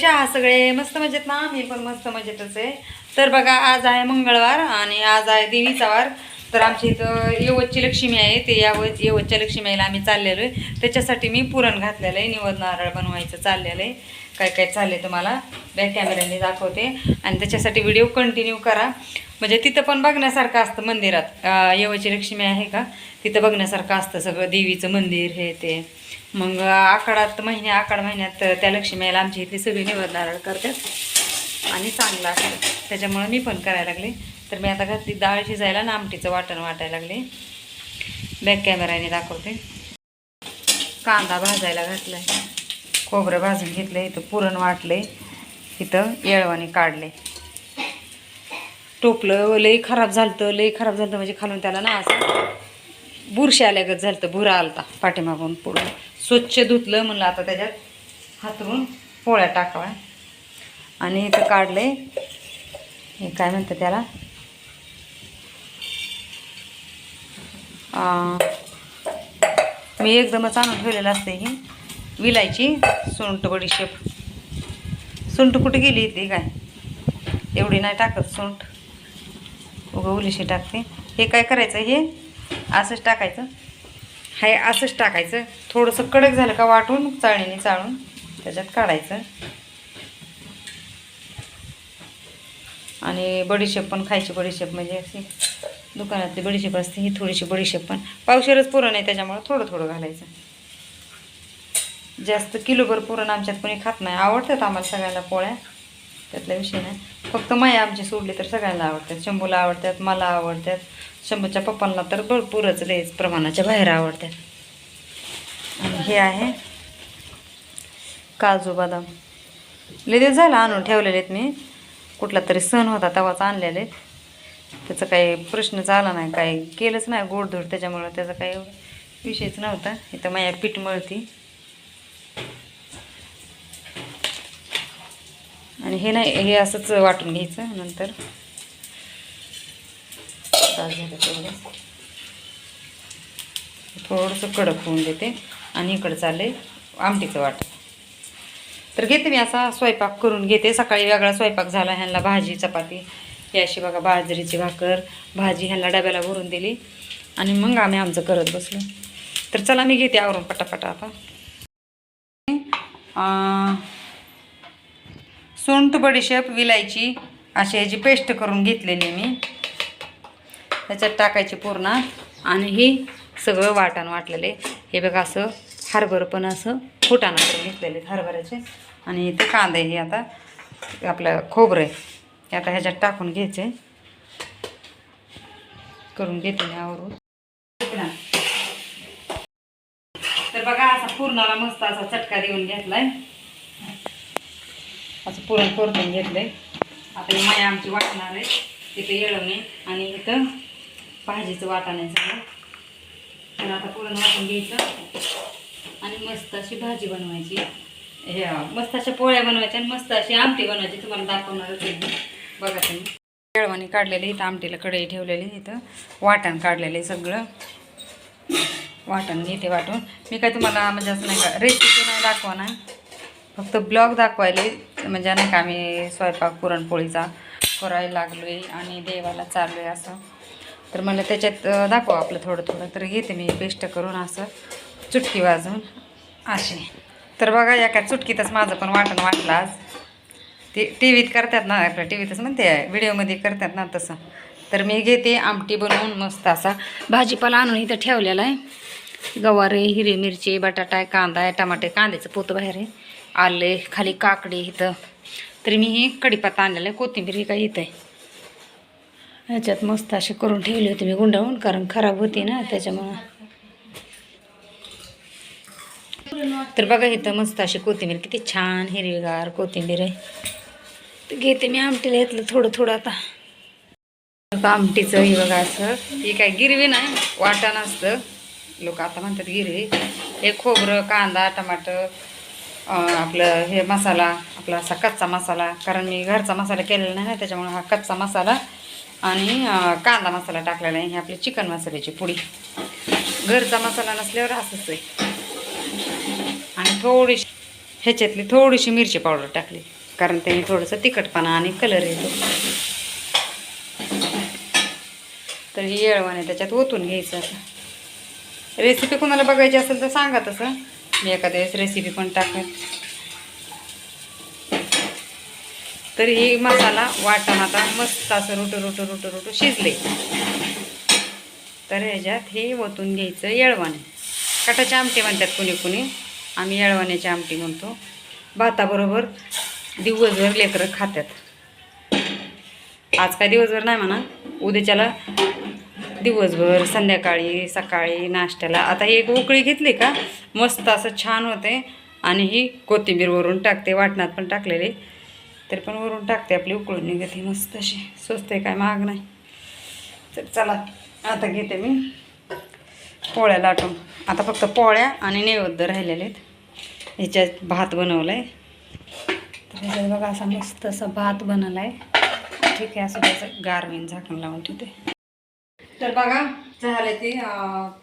कशा सगळे? मस्त मजेत ना? मी पण मस्त मजेतच आहे. तर बघा आज आहे मंगळवार आणि आज आहे देवीचा वार. तर आमच्या इथं येवतची लक्ष्मी आहे. ते यावत येवतच्या आईला आम्ही चाललेलो आहे. त्याच्यासाठी मी पुरण घातलेलं आहे. निवद नारळ बनवायचं चाललेलं आहे. काय काय चालले तुम्हाला बॅक कॅमेऱ्याने दाखवते. आणि त्याच्यासाठी व्हिडिओ कंटिन्यू करा. म्हणजे तिथं पण बघण्यासारखं असतं मंदिरात. येवची लक्ष्मी आहे का? तिथं बघण्यासारखं असतं सगळं. देवीचं मंदिर हे ते. मग आकाडात महिन्या आखाड महिन्यात त्या लक्ष्मीला आमची इथे सगळी निवड नारळ करतात. आणि चांगलं असतं. त्याच्यामुळं मी पण करायला लागले. तर मी आता घातली डाळ शिजायला ना आमटीचं वाटण वाटायला लागले. बॅक कॅमेऱ्याने दाखवते. कांदा भाजायला घातला आहे खोबरं भाजून घेतलं इथं पुरण वाटले इथं येळवाने काढले टोपलं लई खराब झालं लई खराब झालं म्हणजे खालून त्याला ना असं बुरशी आल्यागत झालं तर भुरा आलता पाठीमागून पुढं. स्वच्छ धुतलं म्हणलं आता त्याच्यात हातरून पोळ्या टाकाव्या. आणि इथं काढले हे काय म्हणतं त्याला? मी एकदमच आणून ठेवलेलं असते ही. विलायची सोंट बडीशेप सुंट कुठे गेली ती काय? एवढी नाही टाकत सोंट उगं उलीशी टाकते. हे काय करायचं हे? असंच टाकायचं. हे असंच टाकायचं. थोडंसं कडक झालं का वाटून चाळणीने चाळून त्याच्यात काढायचं. आणि बडीशेप पण खायची बडीशेप म्हणजे अशी. दुकानातली बडीशेप असते ही थोडीशी बडीशेप पण. पावशेरच पुरण आहे त्याच्यामुळं थोडं थोडं घालायचं. जास्त किलोभर पुरण आमच्यात कोणी खात नाही. आवडतात आम्हाला सगळ्यांना पोळ्या. त्यातला विषय नाही. फक्त माया आमची सोडली तर सगळ्यांना आवडतात. शंभूला आवडतात मला आवडतात. शंभूच्या पप्पांना तर भरपूरच लयच प्रमाणाच्या बाहेर आवडतात. आणि हे आहे काजू बदाम. लय दिवस झाला आणून ठेवलेले आहेत मी. कुठला तरी सण होता तेव्हाच आणलेले त्याचा काही प्रश्नच आला नाही काही केलंच नाही. गोडधोड त्याच्यामुळं त्याचा काही विषयच नव्हता. इथं माया पीठ मळती. आणि हे नाही हे असंच वाटून घ्यायचं नंतर. झालं थोडंसं कडक होऊन देते आणि इकडं चालले आमटीचं वाट तर घेते मी असा स्वयंपाक करून घेते. सकाळी वेगळा स्वयंपाक झाला ह्यांना भाजी चपाती. याशी अशी बघा बाजरीची भाकर भाजी ह्यांना डब्याला भरून दिली. आणि मग आम्ही आमचं करत बसलो. तर चला मी घेते आवरून पटापटा आता. सुंठ बडीशेप विलायची अशी ह्याची पेस्ट करून घेतलेली मी. त्याच्यात टाकायची पूर्ण. आणि ही सगळं वाटण वाटलेले. हे बघा असं हरभर पण असं फुटाणा करून घेतलेले हरभऱ्याचे. आणि ते कांदे हे आता आपलं खोबरं आहे. हे आता ह्याच्यात टाकून घ्यायचे. करून घेते यावरून आवरून. तर बघा असा पूर्णाला मस्त असा चटका देऊन घेतलाय. असं पुरण परतून आहे आता माया आमची वाटणार आहे. तिथं येळवणे आणि इथं भाजीचं वाटण आहे. सगळं तर आता पुरण वाटून घ्यायचं. आणि मस्त अशी भाजी बनवायची. हे मस्त अशा पोळ्या बनवायच्या आणि मस्त अशी आमटी बनवायची. तुम्हाला दाखवणार आहे बघा तुम्ही. येळवणी काढलेली इथं आमटीला कढई ठेवलेली इथं वाटण काढलेलं आहे सगळं. वाटण घेते वाटून. मी काय तुम्हाला म्हणजे असं नाही का रेसिपी नाही दाखवा ना फक्त ब्लॉग दाखवायला. म्हणजे नाही का आम्ही स्वयंपाक पुरणपोळीचा करायला लागलो आहे आणि देवाला चाललो आहे असं. तर मला त्याच्यात अं, दाखवा आपलं थोडं थोडं. तर घेते मी पेस्ट करून असं चुटकी वाजवून अशी. तर बघा या काय चुटकीतच माझं पण वाटण वाटलं आज. ते टी व्हीत करतात ना आपल्या टी व्हीतच म्हणते व्हिडिओमध्ये करतात ना तसं. तर मी घेते आमटी बनवून मस्त असा भाजीपाला आणून इथं ठेवलेला आहे. गवारे हिरवी मिरची बटाटा आहे कांदा आहे टमाटे कांद्याचं पोतं बाहेर आहे. आले खाली काकडी इथं. तरी मी ही कडीपात आणलेलं आहे कोथिंबीर ही काही इथं आहे. ह्याच्यात मस्त असे करून ठेवली होती मी गुंडाळून कारण खराब होती ना त्याच्यामुळं. तर बघा इथं मस्त अशी कोथिंबीर किती छान हिरवीगार कोथिंबीर आहे. तर घेते मी आमटीला घेतलं थोडं थोडं आता. आमटीचं हे बघा असं. ही काय गिरवी नाही वाटण असतं. लोक आता म्हणतात गिरवी. हे खोबरं कांदा टमाटर आपलं हे मसाला आपला असा कच्चा मसाला कारण मी घरचा मसाला केलेला नाही ना त्याच्यामुळे हा कच्चा मसाला आणि कांदा मसाला टाकलेला आहे ही आपली चिकन मसाल्याची पुडी. घरचा मसाला नसल्यावर असंच आहे. आणि थोडीशी ह्याच्यातली थोडीशी मिरची पावडर टाकली कारण त्याने थोडंसं तिखटपणा आणि कलर येतो. तर ही येळवाने त्याच्यात ओतून घ्यायचं आता. रेसिपी कोणाला बघायची असेल तर सांगा तसं. मी एखाद्या वेळेस रेसिपी पण टाकत. तर ही मसाला वाटण आता मस्त असं रुटू रुटू रुटू रुटू शिजले. तर ह्याच्यात हे ओतून घ्यायचं येळवाणे कटाचे आमटी म्हणतात कुणी कुणी. आम्ही येळवाण्याची आमटी म्हणतो. भाताबरोबर दिवसभर लेकरं खात्यात. आज काय दिवसभर नाही म्हणा उद्याच्याला दिवसभर संध्याकाळी सकाळी नाश्त्याला. आता ही एक उकळी घेतली का मस्त असं छान होते. आणि ही कोथिंबीर वरून टाकते वाटणात पण टाकलेली. तरी पण वरून टाकते आपली उकळून निघते मस्त अशी. स्वस्त आहे काय महाग नाही. तर चला आता घेते मी पोळ्या लाटून. आता फक्त पोळ्या आणि नैवेद्य राहिलेले आहेत. ह्याच्यात भात बनवला आहे तर ह्याच्यात बघा असा मस्त असा भात बनवला आहे ठीक आहे असं त्याचं गारवीन झाकण लावून ठेवते. तर बघा झालं ते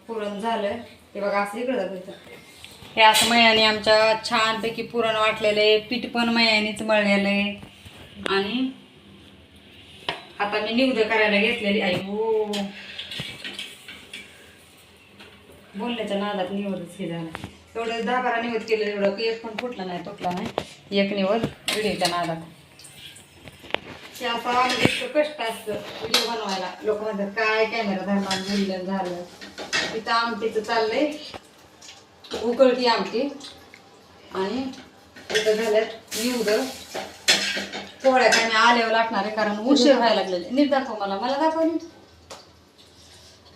पुरण झालं ते बघा असं इकडं दाखवायचं हे असं मयाने आमच्या छानपैकी पुरण वाटलेलं आहे पीठ पण मयानेच मळलेलं. आहे आणि आता मी निवद करायला घेतलेली आई हो बोलण्याच्या नादात निवडच हे झालं. एवढं दहा बारा निवड केलं एवढं एक पण फुटला नाही तुटला नाही. एक निवड व्हिडिओच्या नादात. ते असं आलं इतकं कष्ट असतं व्हिडिओ बनवायला. लोक म्हणतात काय कॅमेरा धरणार बोललं झालं तिथं आमटीचं चाललंय. उकळती आमटी. आणि इथं झाल्यात निवड. पोळ्या काय मी आल्यावर लागणार आहे कारण उशीर व्हायला लागलेले नीट दाखव मला. मला दाखव नीट.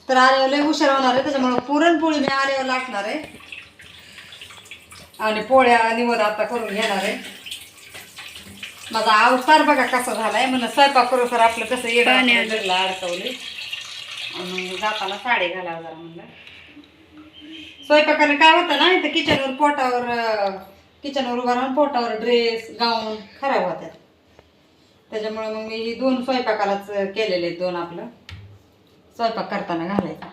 तर आल्यावर लय उशीर होणार आहे त्याच्यामुळे पुरणपोळी मी आल्यावर लागणार आहे. आणि पोळ्या निवड आता करून घेणार आहे. माझा अवतार बघा कसा झालाय. म्हणून स्वयंपाक करू सर आपलं कसं जगला अडकवले आणि जाताना साडी घालावं जरा म्हणलं. स्वयंपाकाने काय होतं ना इथं किचनवर पोटावर किचनवर उभा राहून पोटावर ड्रेस गाऊन खराब होतात त्याच्यामुळे मग मी दोन स्वयंपाकालाच केलेले दोन आपलं. स्वयंपाक करताना घालायचा.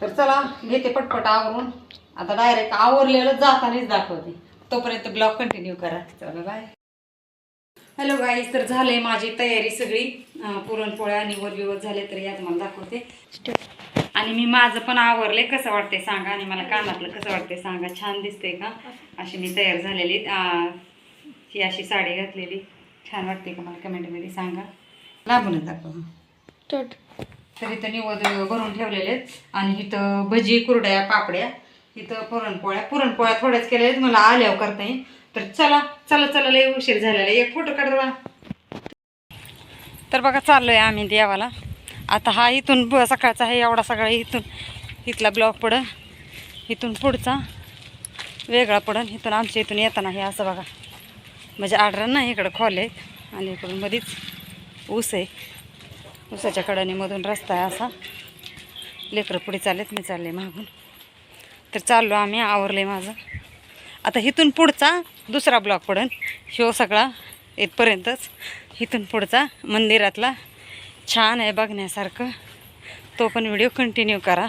तर चला घेते पटपट आवरून. आता डायरेक्ट आवरलेलं जातानाच दाखवते. तोपर्यंत ब्लॉग कंटिन्यू करा. चला बाय हॅलो गाईज तर झालंय माझी तयारी सगळी. पुरणपोळ्या निवड बिवड झाले तर यात मला दाखवते. आणि मी माझं पण आवरले कसं वाटते सांगा? आणि मला कानातलं कसं वाटते सांगा? छान दिसते का? अशी मी तयार झालेली. ही अशी साडी घातलेली. छान वाटते का मला कमेंटमध्ये सांगा? लांबूनच दाखव. तर इथं निवड भरून ठेवलेले आहेत आणि इथं भजी कुरड्या पापड्या. इथं पुरणपोळ्या पुरणपोळ्या थोड्याच केलेल्या आहेत मला आल्यावर करता येईल. तर चला चला चला लय उशीर झालेला एक फोटो काढवा तर बघा चाललोय आम्ही देवाला. आता हा इथून सकाळचा आहे एवढा सगळा इथून इथला ब्लॉक पडं इथून पुढचा वेगळा पडन इथून आमच्या इथून येताना हे असं बघा. म्हणजे आडरण नाही इकडं खोल आहेत. आणि इकडून मध्येच ऊस आहे. ऊसाच्या कडानीमधून रस्ता आहे असा. लेकरं पुढे चाललेत मी चालले मागून. तर चाललो आम्ही आवरले माझं. आता इथून पुढचा दुसरा ब्लॉक पडेल. शो सगळा इथपर्यंतच. इथून पुढचा मंदिरातला. छान आहे बघण्यासारखं. तो पण व्हिडिओ कंटिन्यू करा.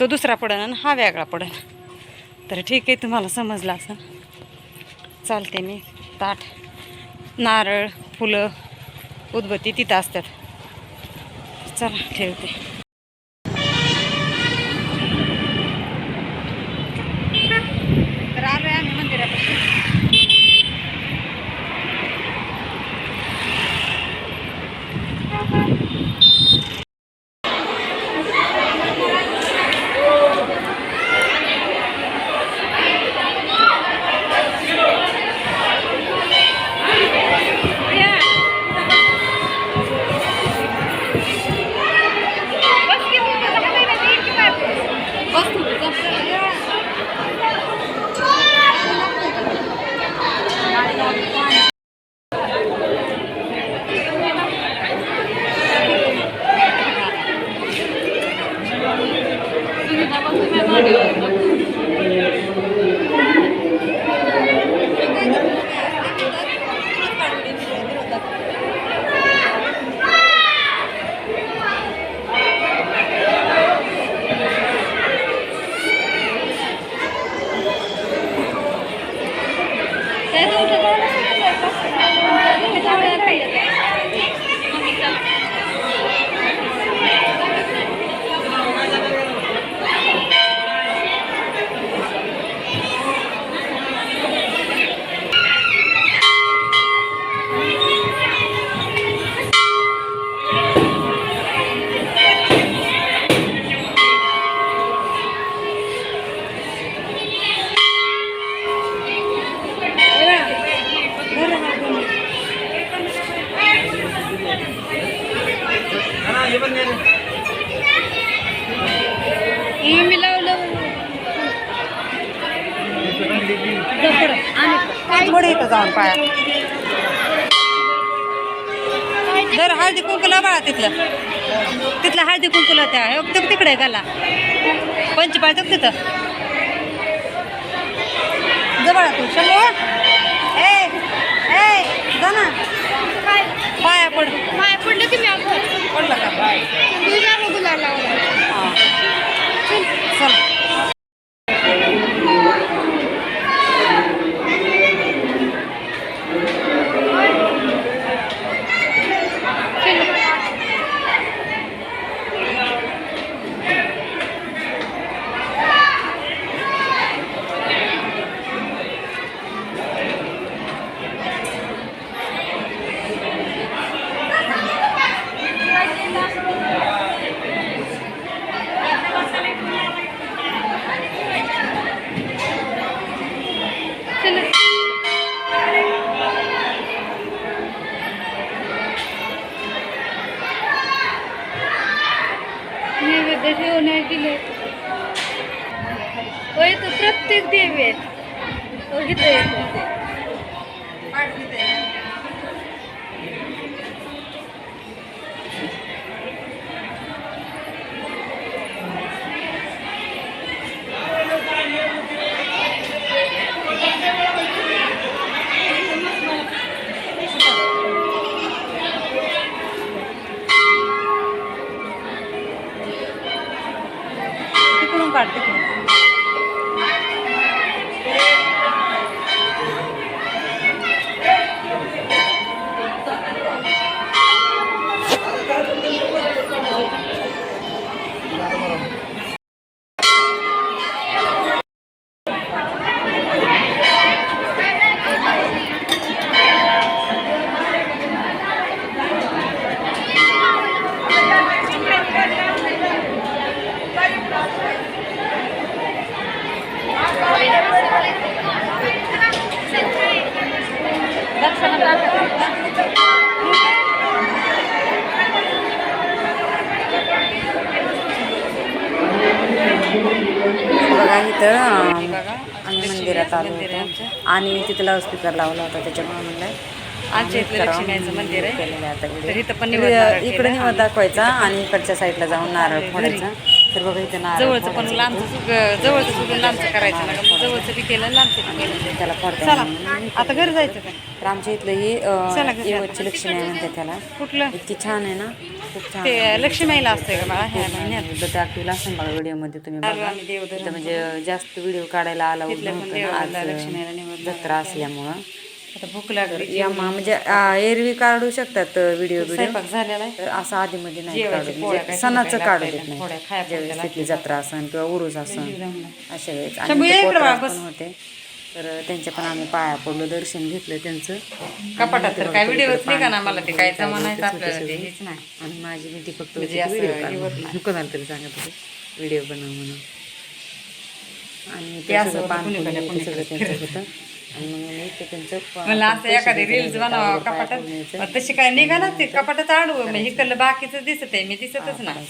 तो दुसरा पडेल आणि हा वेगळा पडेल. तर ठीक आहे तुम्हाला समजला असं. चालते मी. ताट नारळ फुलं उदबत्ती तिथं असतात. चला ठेवते. इथं जाऊन पाया. जर हळदी कुंकुला बाळा तिथलं. तिथलं हळदी कुंकुला त्या हे बघ तिकडे गाला. पंचपाळ बघ तिथं. जवळ तू शंभू ए ए जा ना. पाया पड. माया पडलं की मी पडलं का? बघा इथं आम्ही मंदिरात आलो होतो. आणि तिथं लाऊडस्पीकर लावला होता त्याच्यामुळे म्हणलं केलेलं आता इकडे. निवड दाखवायचा आणि इकडच्या साईडला जाऊन नारळ फोडायचा. तर बघा इथं नारळ जवळचं पण. लांबचं जवळचं सुगून लांबचं करायचं ना मग जवळचं बी केलं लांबचं बी केलं. त्याला फोडता चला. आता घरी जायचं का? तर आमच्या इथलं ही चला घरी लक्ष्मी आहे म्हणते त्याला. कुठलं? इतकी छान आहे ना. खूप छान ते लक्ष्मीला असतंय का मला ह्या महिन्यात. दाखविला असेल बघा व्हिडिओमध्ये तुम्ही आलो बघा. आम्ही देवधर्म इथं म्हणजे जास्त व्हिडिओ काढायला आला तिथल्या पण देवाला ना लक्ष्मीला जत्रा असल्यामुळं. आता भूक लागली. या मा- म्हणजे आ, एरवी काढू शकतात व्हिडिओ व्हिडिओ स्वयंपाक झालेला आहे. तर असं आधीमध्ये नाही जेवायचे काढू. पोळ्या म्हणजे सणाचं काढू लागतात, देत नाही. ज्यावेळेस. तिथली जत्रा असन किंवा उरूस असन अशा वेळेस. आणि शंभू, ते ये इकडं पोतराज बा, बस. पण होते. तर त्यांच्या पण आम्ही पाया पडलो दर्शन घेतलं त्यांचं. कपाटात तर काय व्हिडिओ नाही का ना मला ते काय जमा नाही छोटे आपल्याला ते छोटे. हेच नाही. आणि माझी भीती फक्त म्हणजे असं व्हिडिओ हे होत काढ कोणाला तरी सांगत होते व्हिडिओ बनव म्हणून. आणि ते ते असं सगळं होतं, पान होतं. आणि मग मी मला असं एखादी रील्स नाही, बनावं कपाटात. मग तशी काय निघाला ते कपाटात आडवं. मग इकडलं बाकीचं दिसत आहे मी दिसतच नाही.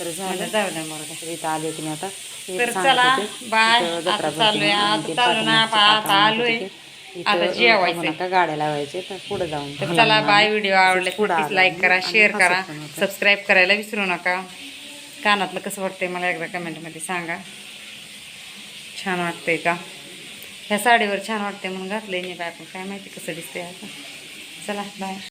तर झालं. जाऊ द्या तर इथं आले होते मी आता. तर चला बाय. आता म्हणून आणि आता चालू ना आता आलोय. आता. बघू नका गाड्या लावायचे? तर पुढे जाऊन. तर चला बाय. व्हिडिओ आवडले पुढं प्लीज. लाईक करा शेअर करा. सबस्क्राईब करायला विसरू नका. कानातलं कसं वाटतंय मला एकदा कमेंटमध्ये सांगा. छान वाटतंय का? ह्या साडीवर छान वाटते म्हणून घातले नाही बाय. पण काय माहिती कसं दिसते आता. चला बाय